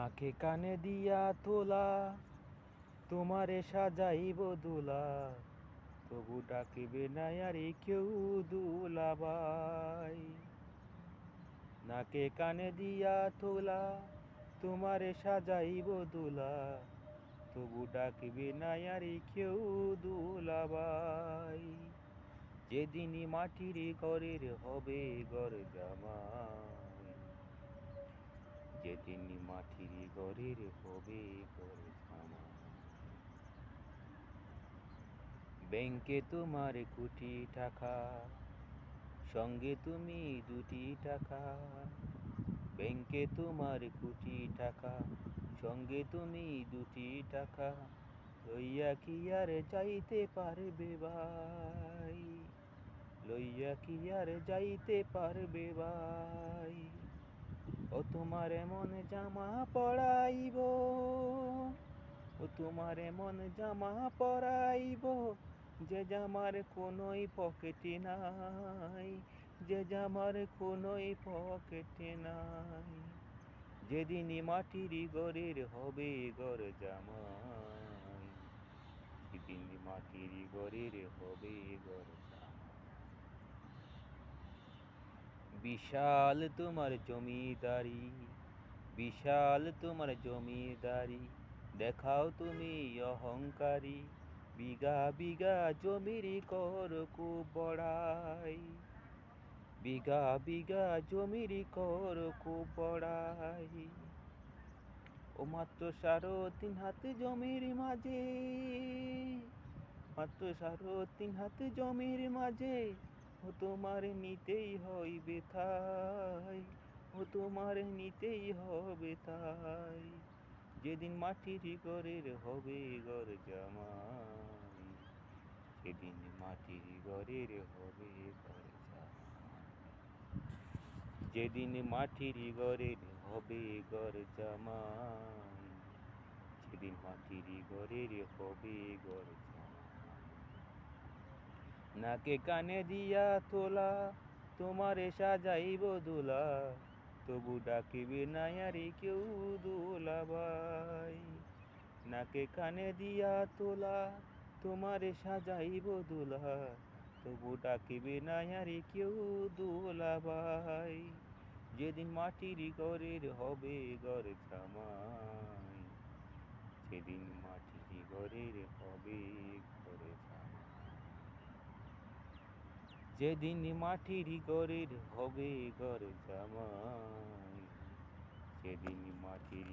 নাকে কানে দিয়া তোলা তোমারে সাজাইব দুলা। তবু ডাকিবে না আরে কেউ দুলাবাই নাকে কানে দিয়া তোলা তোমারে সাজাইব দুলা। তবু ডাকিবে না আরে কেউ দুলাবাই যেদিনই মাটির ঘরের হবে ঘর জামাই যেদিন মাটির ঘরের হবে ঘর ব্যাংকে তোমার কোটি টাকা, সঙ্গে তুমি দুটি টাকা। ব্যাংকে তোমার কোটি টাকা, সঙ্গে তুমি দুটি টাকা। লইয়া কি আর যাইতে পারবে ভাই? লইয়া কি আর যাইতে পারবে ভাই? তোমার এমন জামা পড়াইব ও তোমার এমন জামা পরাইব, যে জামার কোনোই পকেটে নাই, যে জামার কোনোই পকেটে নাই। যেদিনই মাটির গড়ের হবে গড় জামাই, সেদিন মাটির গড়ের হবে গড় জামাই বিশাল তোমার জমিদারি, বিশাল তোমার জমিদারি, দেখাও তুমি অহংকারী, বিঘা বিঘা জমির কর বড়াই বিঘা বিঘা জমির কর বড়াই ও মাত্র সারো তিন হাত জমির মাঝে, মাত্র সারো তিন হাত জমির মাঝে ও তোমার নিতেই হইবে থাই ও তোমার নিতেই হবে তাই যেদিন মাটির ঘরের হবে ঘর জামাই, সেদিন মাটির ঘরের হবে জামাই। যেদিন মাটির ঘরের হবে ঘর জামাই, সেদিন মাটির ঘরের হবে জামাই নাকে কানে দিয়া তোলা তোমারে সাজাইব দোলা। তবু ডাকিবে না আরে কেউ দোলাবাই নাকে কানে দিয়া তোলা তোমারে সাজাইব দোলা। তবু ডাকিবে না আরে কেউ দোলাবাই যেদিন মাটির ঘরের হবে ঘর জামাই সেদিন মাটির ঘরের হবে ঘর যেদিন মাটির ঘরের হবে ঘর জামাই সেদিন মাটির